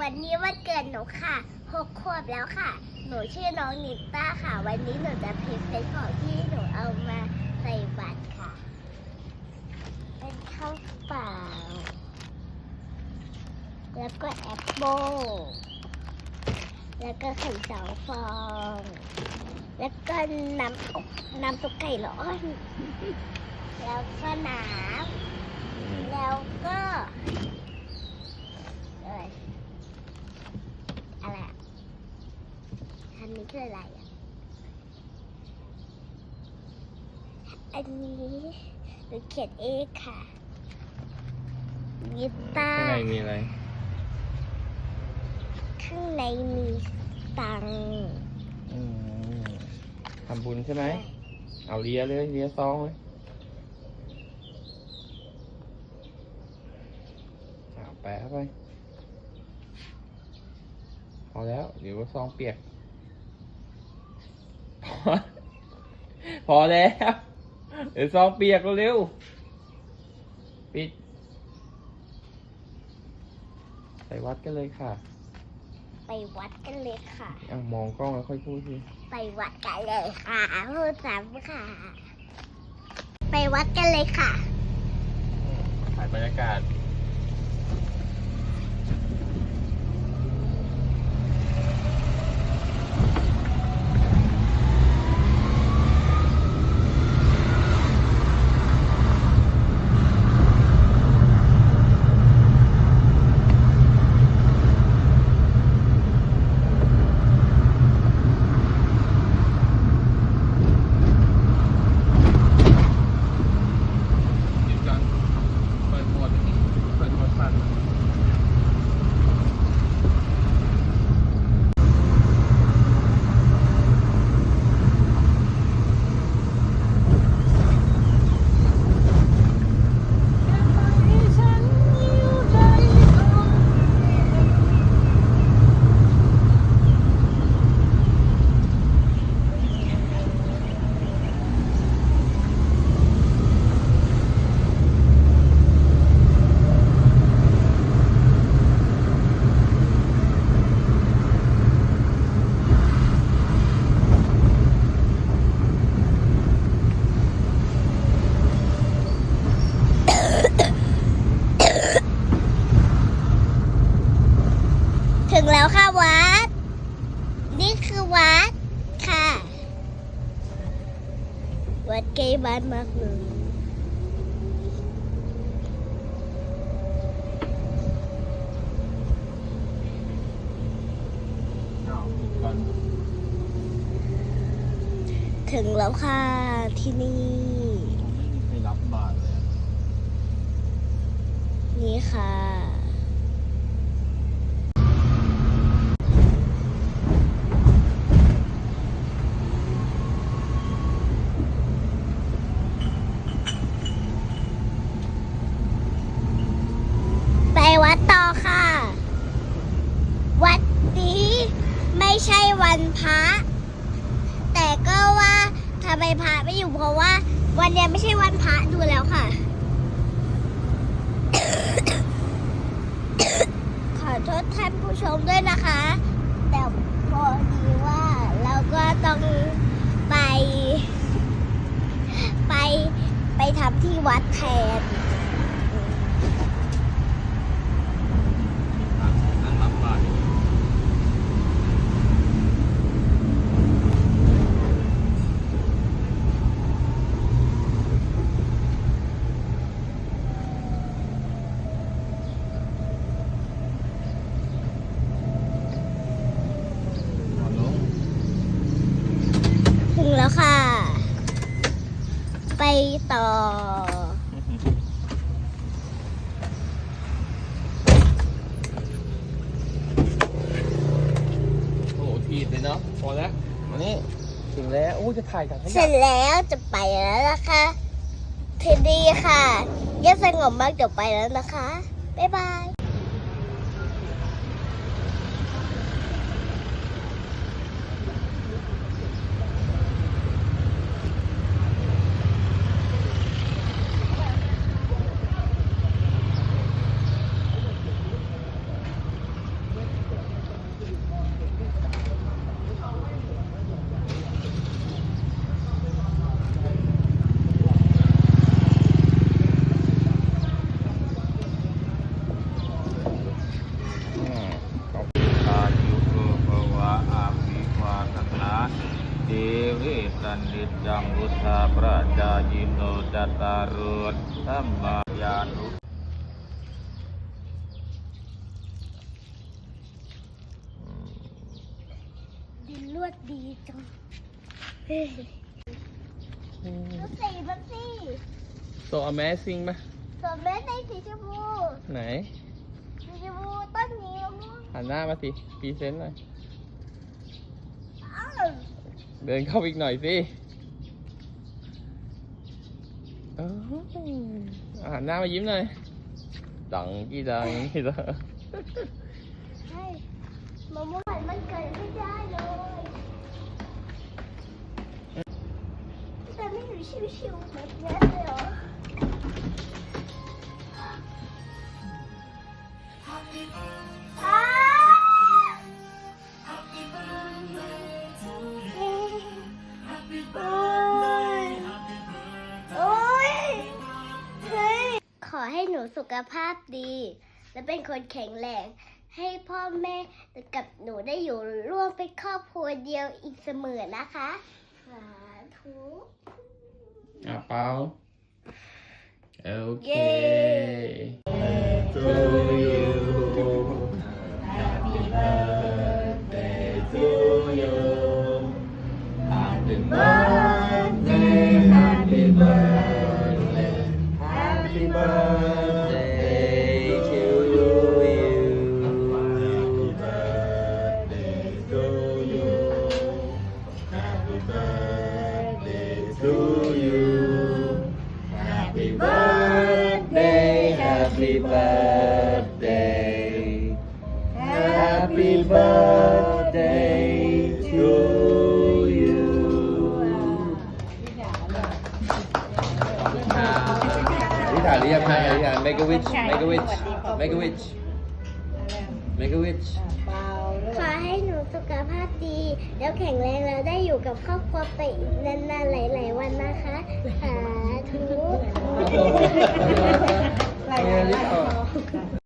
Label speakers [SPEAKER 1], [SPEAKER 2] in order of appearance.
[SPEAKER 1] วันนี้วันเกิดหนูค่ะหกขวบแล้วค่ะ หนูชื่อน้องนิต้าค่ะ วันนี้หนูจะพรีเซนต์ของที่หนูเอามาใส่บัตรค่ะ เป็นข้าวเปล่า แล้วก็แอปเปิลแล้วก็ไข่สองฟอง แล้วก็น้ำอบน้ำซุปไก่ร้อน แล้วก็น้ำแล้วก็อะไรอะไรอะอั นนี้คืออะไรอะ อันนี้หนูเขียนเองค่ะกีตา
[SPEAKER 2] ข้างใน
[SPEAKER 1] ร์
[SPEAKER 2] มีอะไร
[SPEAKER 1] ข้างในมีตังค์
[SPEAKER 2] อืมทำบุญใช่ไหม เอาเลียเลยเลียซองเลยเอาแปะเข้าไป พอแล้ว เดี๋ยวซองเปียก พอพอแล้ว เดี๋ยวซองเปียกเร็วๆปิด ไปวัดกันเลยค่ะ
[SPEAKER 1] ไปวัดกันเลยค่ะ
[SPEAKER 2] อะมองกล้องแล้วค่อยพูดสิ
[SPEAKER 1] ไปวัดกันเลยค่ะ พูดซ้ำค่ะ ไปวัดกันเลยค่ะ
[SPEAKER 2] ถ่ายบรรยากาศ หยุดก่อนเปิดโหมดเปิดโหมดสั่น
[SPEAKER 1] ถึง แล้วค่ะวัด นี่คือวัดค่ะ วัดใกล้บ้านมากเลย
[SPEAKER 2] อ้าวหยุดก่อน
[SPEAKER 1] ถึงแล้วค่ะที่นี่
[SPEAKER 2] ไม่มีใครรับบาทเลยอะ
[SPEAKER 1] นี่ค่ะ ไปวัดต่อค่ะ วัดนี้ ไม่ใช่วันพระแต่ก็ว่าทำไมพระไม่อยู่เพราะว่า วันนี้ไม่ใช่วันพระดูแล้วค่ะ ขอโทษท่านผู้ชมด้วยนะคะ แต่พอดีว่าเราก็ต้องไป ไปไปทำที่วัดแทน
[SPEAKER 2] นั่งรับบาท นอนลง
[SPEAKER 1] ถึ งแล้วค่ะ ไปต่อ
[SPEAKER 2] โอ้โหทีดเลยเนาะพอแล้วมานี่ถึงแล้วโอ้จะถ่ายกันให้
[SPEAKER 1] เสร็จแล้วจะไปแล้วนะคะทีดีค่ะเงียบสงบมากเดี๋ยวไปแล้วนะคะ บ๊ายบาย
[SPEAKER 2] ดีวิสันนิจจังวุธาปราจายิโนจัตตารุธธรรมายานุ
[SPEAKER 1] ดินลวดดีจังเฮ้ยดูสีมันสิ
[SPEAKER 2] so amazing ไหม
[SPEAKER 1] ส่วนแม่ในสีชมพู
[SPEAKER 2] ไหน
[SPEAKER 1] สีชมพูต้นนี้มะม่วง
[SPEAKER 2] หันหน้ามาสิพรีเซนต์หน่อย
[SPEAKER 1] อ้าว
[SPEAKER 2] เดินเข้าไปอีกหน่อยสิเออหันหน้ามายิ้มหน่อยดังกี่ดังกี่ดัง
[SPEAKER 1] ใช่มะม่วงมันเกิดไม่ได้เลยแต่ไม่อยู่ชิวๆแบบนี้เลยเหรออ้ ขภาพดี และเป็นคนแข็งแรง ให้พ่อแม่กับหนูได้อยู่ร่วมเป็นครอบครัวเดียวอีกเสมอนะคะสาธุ
[SPEAKER 2] อะเปาโอเค
[SPEAKER 1] เย้
[SPEAKER 2] to you happy birthday to you. อธิษฐานหรือยังไงอธิษฐาน make a wish make a wish make a wish make a wish
[SPEAKER 1] ขอให้หนูสุขภาพดี แล้วแข็งแรงแล้วได้อยู่กับครอบครัวไปอีกนานๆหลายๆวันนะคะสาธุ
[SPEAKER 2] เนี่ยลิปออก